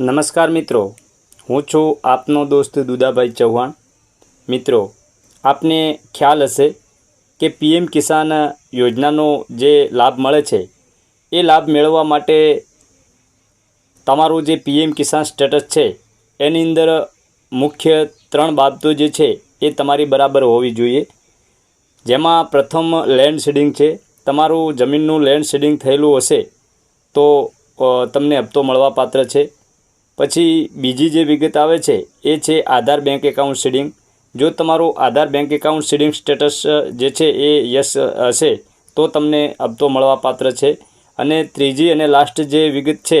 નમસ્કાર મિત્રો, હું છું આપનો દોસ્ત દુદાભાઈ ચૌહાણ. મિત્રો, આપને ખ્યાલ હશે કે પીએમ કિસાન યોજનાનો જે લાભ મળે છે, એ લાભ મેળવવા માટે તમારું જે પીએમ કિસાન સ્ટેટસ છે, એની અંદર મુખ્ય ત્રણ બાબતો જે છે, એ તમારી બરાબર હોવી જોઈએ. જેમાં પ્રથમ લેન્ડ શેડિંગ છે, તમારું જમીનનું લેન્ડ શેડિંગ થયેલું હશે, તો તમને હપ્તો મળવા પાત્ર છે. પછી બીજી જે વિગત આવે છે, એ છે આધાર બેંક એકાઉન્ટ સીડિંગ જો તમારું Aadhaar bank account seeding status જે છે એ યસ હશે, તો તમને હપ્તો મળવા પાત્ર છે. અને ત્રીજી અને લાસ્ટ જે વિગત છે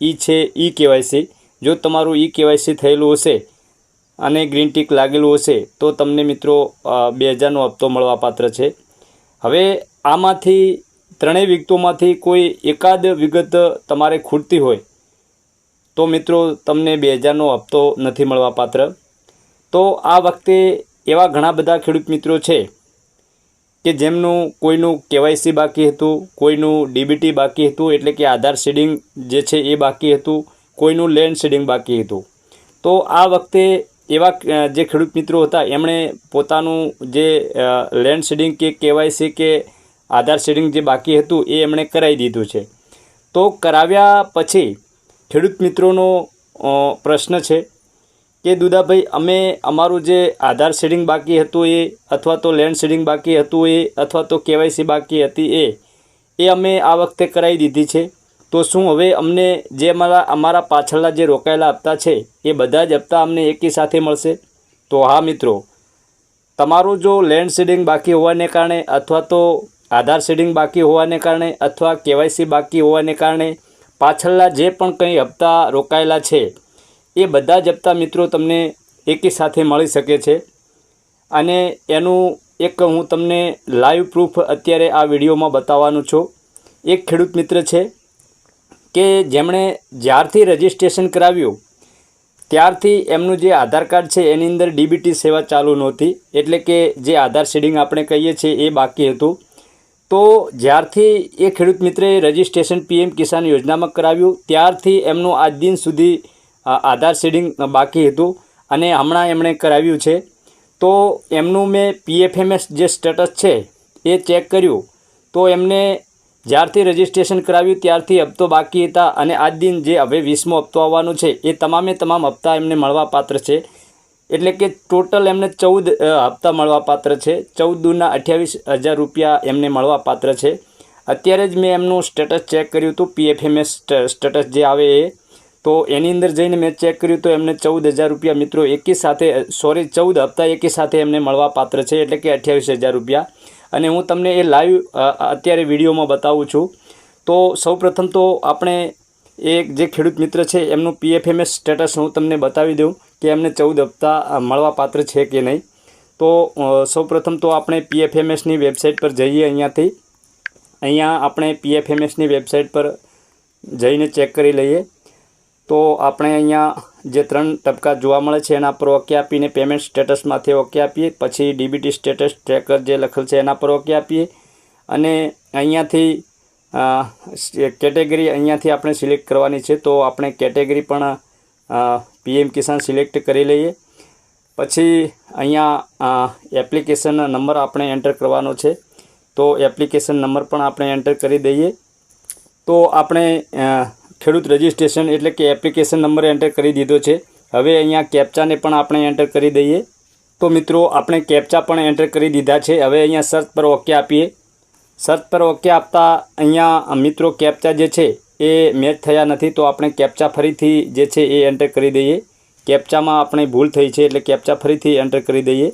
એ છે ઈ કેવાયસી જો તમારું ઈ કેવાયસી થયેલું હશે અને ગ્રીન ટીક લાગેલું હશે, તો તમને મિત્રો બે હજારનો હપ્તો મળવા પાત્ર છે. હવે આમાંથી ત્રણેય વિગતોમાંથી કોઈ એકાદ વિગત તમારે ખૂટતી હોય તો મિત્રો, તમને બે હજારનો હપ્તો નથી મળવા પાત્ર. તો આ વખતે એવા ઘણા બધા ખેડૂત મિત્રો છે કે જેમનું કોઈનું કેવાયસી બાકી હતું, કોઈનું ડીબીટી બાકી હતું, એટલે કે આધાર શેડિંગ જે છે એ બાકી હતું, કોઈનું લેન્ડ શેડિંગ બાકી હતું. તો આ વખતે એવા જે ખેડૂત મિત્રો હતા, એમણે પોતાનું જે લેન્ડ શેડિંગ કે કેવાયસી કે આધાર શેડિંગ જે બાકી હતું, એ એમણે કરાવી દીધું છે. તો કરાવ્યા પછી ખેડૂત મિત્રોનો પ્રશ્ન છે કે દુદાભાઈ, અમે અમારું જે આધાર શેડિંગ બાકી હતું એ, અથવા તો લેન્ડ શેડિંગ બાકી હતું એ, અથવા તો કેવાયસી બાકી હતી એ એ અમે આ વખતે કરાવી દીધી છે. તો શું હવે અમને જે અમારા અમારા પાછળના જે રોકાયેલા હપ્તા છે, એ બધા જ હપ્તા અમને એકી સાથે મળશે? તો હા મિત્રો, તમારું જો લેન્ડ શેડિંગ બાકી હોવાને કારણે, અથવા તો આધાર શેડિંગ બાકી હોવાને કારણે, અથવા કેવાયસી બાકી હોવાને કારણે પાછળના જે પણ કંઈ હપ્તા રોકાયેલા છે, એ બધા જ હપ્તા મિત્રો તમને એકી સાથે મળી શકે છે. અને એનું એક હું તમને લાઈવ પ્રૂફ અત્યારે આ વિડીયોમાં બતાવવાનું છું. એક ખેડૂત મિત્ર છે કે જેમણે જ્યારથી રજિસ્ટ્રેશન કરાવ્યું, ત્યારથી એમનું જે આધાર કાર્ડ છે એની અંદર ડીબીટી સેવા ચાલુ નહોતી. એટલે કે જે આધાર શેડિંગ આપણે કહીએ છીએ એ બાકી હતું. તો જ્યારથી એ ખેડૂત મિત્રે રજિસ્ટ્રેશન પીએમ કિસાન યોજનામાં કરાવ્યું, ત્યારથી એમનું આજ દિન સુધી આધાર સીડિંગ બાકી હતું અને હમણાં એમણે કરાવ્યું છે. તો એમનું મેં પીએફએમએસ જે સ્ટેટસ છે એ ચેક કર્યું. તો એમને જ્યારથી રજિસ્ટ્રેશન કરાવ્યું, ત્યારથી હપ્તો બાકી હતા અને આજ દિન જે હવે વીસમો હપ્તો આવવાનો છે, એ તમામે તમામ હપ્તા એમને મળવાપાત્ર છે. એટલે કે ટોટલ એમને ચૌદ હપ્તા મળવા પાત્ર છે. ચૌદ દૂના અઠ્યાવીસ હજાર રૂપિયા એમને મળવા પાત્ર છે. અત્યારે જ મેં એમનું સ્ટેટસ ચેક કર્યું હતું, પીએફએમએસ સ્ટેટસ જે આવે એ. તો એની અંદર જઈને મેં ચેક કર્યું તો એમને ચૌદ હજાર રૂપિયા મિત્રો એકી સાથે સોરી, ચૌદ હપ્તા એકી સાથે એમને મળવા પાત્ર છે, એટલે કે અઠ્યાવીસ હજાર રૂપિયા. અને હું તમને એ લાઈવ અત્યારે વિડીયોમાં બતાવું છું. તો સૌપ્રથમ તો આપણે એક જે ખેડૂત મિત્ર છે એમનું પીએફએમએસ સ્ટેટસ હું તમને બતાવી દઉં. કે એમને ચૌદ હપ્તા મળવાપાત્ર છે કે નહીં. તો સૌપ્રથમ તો આપણે પીએફએમએસની વેબસાઇટ પર જઈએ અહીંયાથી. અહીંયા આપણે પીએફએમએસની વેબસાઇટ પર જઈને ચેક કરી લઈએ. તો આપણે અહીંયા જે ત્રણ ટપકા જોવા મળે છે, એના પર ઓકે આપીને પેમેન્ટ સ્ટેટસમાંથી ઓકે આપીએ. પછી ડીબીટી સ્ટેટસ ટ્રેકર જે લખેલ છે, એના પર ઓકે આપીએ. અને અહીંયાથી કેટેગરી અહીંયાથી આપણે સિલેક્ટ કરવાની છે. તો આપણે કેટેગરી પણ પીએમ કિસાન સિલેક્ટ કરી લઈએ. પછી અહીંયા એપ્લિકેશન નંબર આપણે એન્ટર કરવાનો છે. તો એપ્લિકેશન નંબર પણ આપણે એન્ટર કરી દઈએ. તો આપણે ખેડૂત રજિસ્ટ્રેશન એટલે કે એપ્લિકેશન નંબર એન્ટર કરી દીધો છે. હવે અહીંયા કેપ્ચાને પણ આપણે એન્ટર કરી દઈએ. તો મિત્રો, આપણે કેપ્ચા પણ એન્ટર કરી દીધા છે. હવે અહીંયા સર્ચ પર ઓકે આપીએ. સર્ચ પર ઓકે આપતા અહીંયા મિત્રો કેપ્ચા જે છે એ મેચ થયા નથી તો આપણે કેપ્ચા ફરીથી જે છે એ એન્ટર કરી દઈએ. કેપ્ચામાં આપણે ભૂલ થઈ છે એટલે કેપ્ચા ફરીથી એન્ટર કરી દઈએ.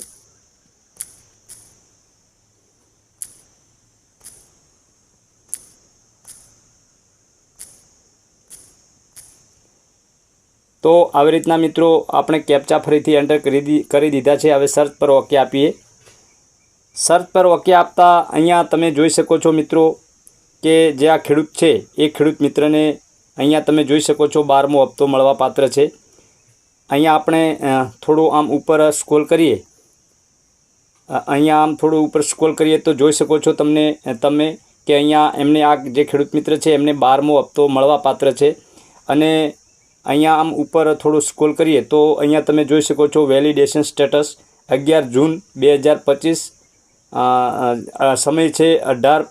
તો આવી રીતના મિત્રો આપણે કેપ્ચા ફરીથી એન્ટર કરી દી, કરી દીધા છે. હવે સર્ચ પર ઓકે આપીએ. સર્ચ પર ઓકે આપતા અહીંયા તમે જોઈ શકો છો મિત્રો કે જે આ ખેડૂત છે, એ ખેડૂત મિત્રને અહીંયા તમે જોઈ શકો છો બારમો હપ્તો મળવા પાત્ર છે. અહીંયા આપણે થોડું આમ ઉપર સ્ક્રોલ કરીએ. અહીંયા આમ થોડું ઉપર સ્ક્રોલ કરીએ તો જોઈ શકો છો તમને તમે કે અહીંયા એમને આ જે ખેડૂત મિત્ર છે, એમને બારમો હપ્તો મળવા પાત્ર છે. અને અહીંયા આમ ઉપર થોડું સ્ક્રોલ કરીએ તો અહીંયા તમે જોઈ શકો છો વેલિડેશન સ્ટેટસ અગિયાર જૂન બે હજાર પચીસ સમય છે અઢાર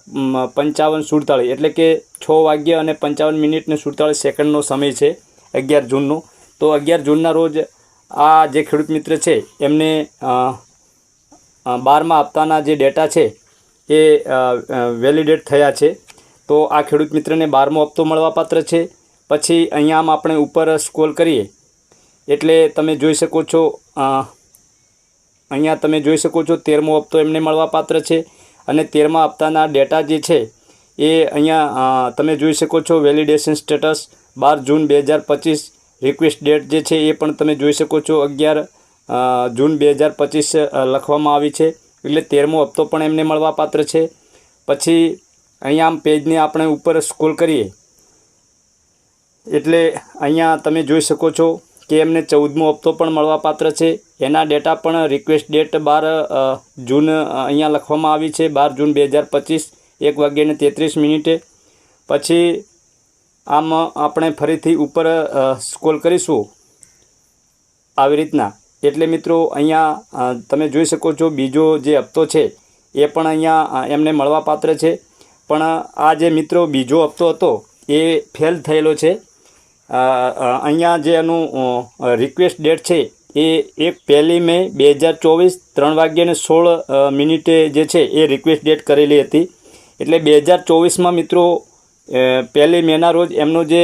પંચાવન સુડતાળીસ. એટલે કે છ વાગ્યા અને પંચાવન મિનિટને સુડતાળીસ સેકન્ડનો સમય છે અગિયાર જૂનનો. તો અગિયાર જૂનના રોજ આ જે ખેડૂત મિત્ર છે, એમને બારમા હપ્તાના જે ડેટા છે એ વેલિડેટ થયા છે. તો આ ખેડૂત મિત્રને બારમો હપ્તો મળવાપાત્ર છે. પછી અહીંયા આમ આપણે ઉપર સ્કોલ કરીએ. એટલે તમે જોઈ શકો છો અહીંયા તમે જોઈ શકો છો તેરમો હપ્તો એમને મળવાપાત્ર છે અને તેરમા હપ્તાના ડેટા જે છે એ અહીંયા તમે જોઈ શકો છો વેલિડેશન સ્ટેટસ બાર જૂન બે હજાર પચીસ, રિક્વેસ્ટ ડેટ જે છે એ પણ તમે જોઈ શકો છો અગિયાર જૂન બે હજાર પચીસ લખવામાં આવી છે. એટલે તેરમો હપ્તો પણ એમને મળવાપાત્ર છે. પછી અહીંયા આમ પેજને આપણે ઉપર સ્ક્રોલ કરીએ. એટલે અહીંયા તમે જોઈ શકો છો કે એમને ચૌદમો હપ્તો પણ મળવાપાત્ર છે. એના ડેટા પણ રિક્વેસ્ટ ડેટ બાર જૂન અહીંયા લખવામાં આવી છે. બાર જૂન બે હજાર પચીસ, એક વાગ્યાને તેત્રીસ મિનિટે. પછી આમ આપણે ફરીથી ઉપર સ્ક્રોલ કરીશું. આવી રીતના. એટલે મિત્રો અહીંયા તમે જોઈ શકો છો બીજો જે હપ્તો છે, એ પણ અહીંયા એમને એમને મળવાપાત્ર છે. પણ આ જે મિત્રો બીજો હપ્તો હતો, એ ફેલ થયેલો છે. અહીંયા જે એનું રિક્વેસ્ટ ડેટ છે, એ એક પહેલી મે બે હજાર ચોવીસ ત્રણ વાગ્યાને સોળ મિનિટે જે છે, એ રિક્વેસ્ટ ડેટ કરેલી હતી. એટલે બે હજાર ચોવીસમાં મિત્રો પહેલી મેના રોજ એમનો જે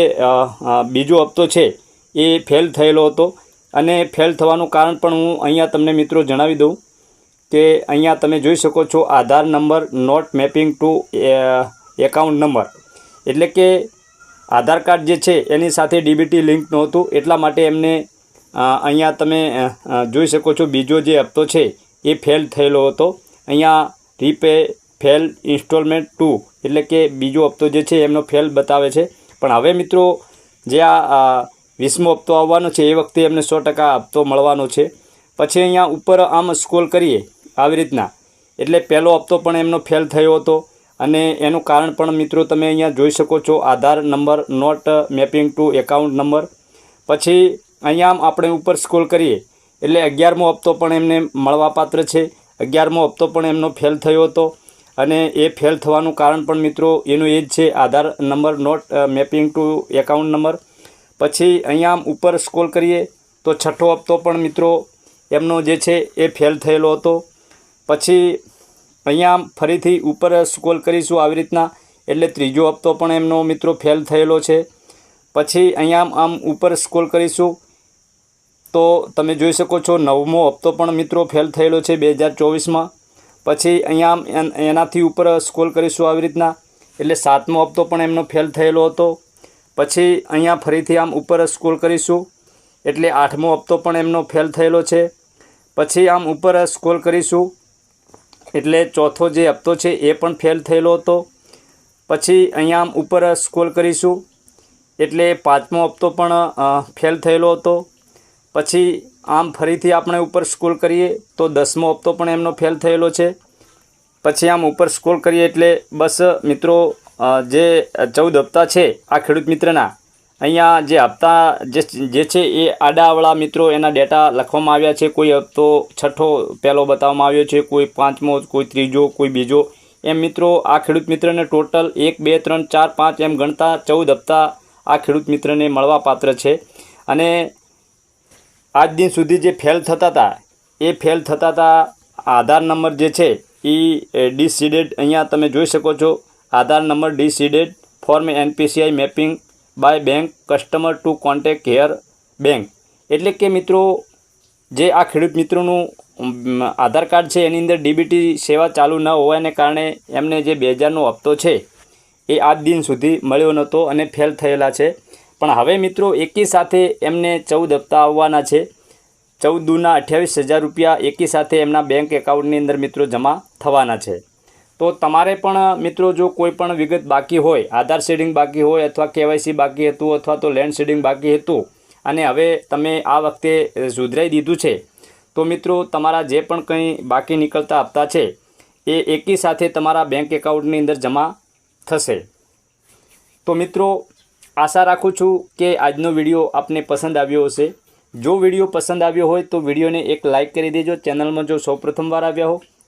બીજો હપ્તો છે, એ ફેલ થયેલો હતો. અને ફેલ થવાનું કારણ પણ હું અહીંયા તમને મિત્રો જણાવી દઉં કે અહીંયા તમે જોઈ શકો છો Aadhaar number not mapping to account number. એટલે કે આધાર કાર્ડ જે છે, એની સાથે ડીબીટી લિંક નહોતું એટલા માટે એમને અહીંયા તમે જોઈ શકો છો, બીજો જે હપ્તો છે, એ ફેલ થયેલો હતો. અહીંયા રીપે ફેલ ઇન્સ્ટોલમેન્ટ ટુ એટલે કે બીજો હપ્તો જે છે, એમનો ફેલ બતાવે છે. પણ હવે મિત્રો, જે આ વીસમો હપ્તો આવવાનો છે, એ વખતે એમને સો ટકા હપ્તો મળવાનો છે. પછી અહીંયા ઉપર આમ સ્ક્રોલ કરીએ, આવી રીતના. એટલે પહેલો હપ્તો પણ એમનો ફેલ થયો હતો. અને એનું કારણ પણ મિત્રો તમે અહીંયા જોઈ શકો છો. Aadhaar number, not, mapping to, account number. પછી અહીંયા આપણે ઉપર સ્ક્રોલ કરીએ. એટલે અગિયારમો હપ્તો પણ એમને મળવાપાત્ર છે. અગિયારમો હપ્તો પણ એમનો ફેલ થયો હતો. અને એ ફેલ થવાનું કારણ પણ મિત્રો એનું એ જ છે. Aadhaar number, not, mapping to, account number. પછી અહીંયા ઉપર સ્ક્રોલ કરીએ તો છઠ્ઠો હપ્તો પણ મિત્રો એમનો જે છે એ ફેલ થયેલો હતો. પછી અહીંયા ફરીથી ઉપર સ્ક્રોલ કરીશું આવી રીતના. એટલે ત્રીજો હપ્તો પણ એમનો મિત્રો ફેલ થયેલો છે. પછી અહીંયા આમ ઉપર સ્ક્રોલ કરીશું. તો તમે જોઈ શકો છો નવમો હપ્તો પણ મિત્રો ફેલ થયેલો છે બે હજાર ચોવીસમાં. પછી અહીંયા એનાથી ઉપર સ્ક્રોલ કરીશું આવી રીતના. એટલે સાતમો હપ્તો પણ એમનો ફેલ થયેલો હતો. પછી અહીંયા ફરીથી આમ ઉપર સ્ક્રોલ કરીશું. એટલે આઠમો હપ્તો પણ એમનો ફેલ થયેલો છે. પછી આમ ઉપર સ્ક્રોલ કરીશું. એટલે ચોથો જે હપ્તો છે એ પણ ફેલ થયેલો હતો. પછી અહીંયા આમ ઉપર સ્ક્રોલ કરીશું. એટલે પાંચમો હપ્તો પણ ફેલ થયેલો હતો. પછી આમ ફરીથી આપણે ઉપર સ્ક્રોલ કરીએ તો દસમો હપ્તો પણ એમનો ફેલ થયેલો છે. પછી આમ ઉપર સ્ક્રોલ કરીએ એટલે બસ મિત્રો જે ચૌદ હપ્તા છે, આ ખેડૂત મિત્રના અહીંયા જે હપ્તા જે છે એ આડાવાળા મિત્રો, એના ડેટા લખવામાં આવ્યા છે. કોઈ હપ્તો છઠ્ઠો પહેલો બતાવવામાં આવ્યો છે, કોઈ પાંચમો, કોઈ ત્રીજો, કોઈ બીજો. એમ મિત્રો, આ ખેડૂત મિત્રને ટોટલ એક, બે, ત્રણ, ચાર, પાંચ એમ ગણતા ચૌદ હપ્તા આ ખેડૂત મિત્રને મળવા પાત્ર છે. અને આજ દિન સુધી જે ફેલ થતા હતા, એ ફેલ થતા હતા, આધાર નંબર જે છે, એ ડિસીડેડ અહીંયા તમે જોઈ શકો છો. Aadhaar number decided form NPCI mapping by bank customer to contact here bank એટલે કે મિત્રો, જે આ ખેડૂત મિત્રોનું આધાર કાર્ડ છે, એની અંદર ડીબીટી સેવા ચાલુ ન હોવાને કારણે એમને જે બે હજારનો હપ્તો છે, એ આજ દિન સુધી મળ્યો નહોતો અને ફેલ થયેલા છે. પણ હવે મિત્રો, એકી સાથે એમને ચૌદ હપ્તા આવવાના છે. ચૌદ દૂના અઠ્યાવીસ હજાર રૂપિયા એકી સાથે એમના બેંક એકાઉન્ટની અંદર મિત્રો જમા થવાના છે. તો તમારે પણ, મિત્રો, જો કોઈ પણ વિગત બાકી હોય, આધાર શેડિંગ બાકી હોય અથવા કેવાયસી બાકી હતું અથવા તો લેન્ડ શેડિંગ બાકી હતું, અને હવે તમે આ વખતે સુધરાઈ દીધું છે, તો મિત્રો, તમારા જે પણ કંઈ બાકી નીકળતા હપ્તા છે, એ એકી સાથે તમારા બેંક એકાઉન્ટની અંદર જમા થશે. તો મિત્રો, આશા રાખું છું કે આજનો વીડિયો આપને પસંદ આવ્યો હશે. જો વીડિયો પસંદ આવ્યો હોય તો વિડીયોને એક લાઇક કરી દેજો. ચેનલમાં જો સૌપ્રથમવાર આવ્યા હો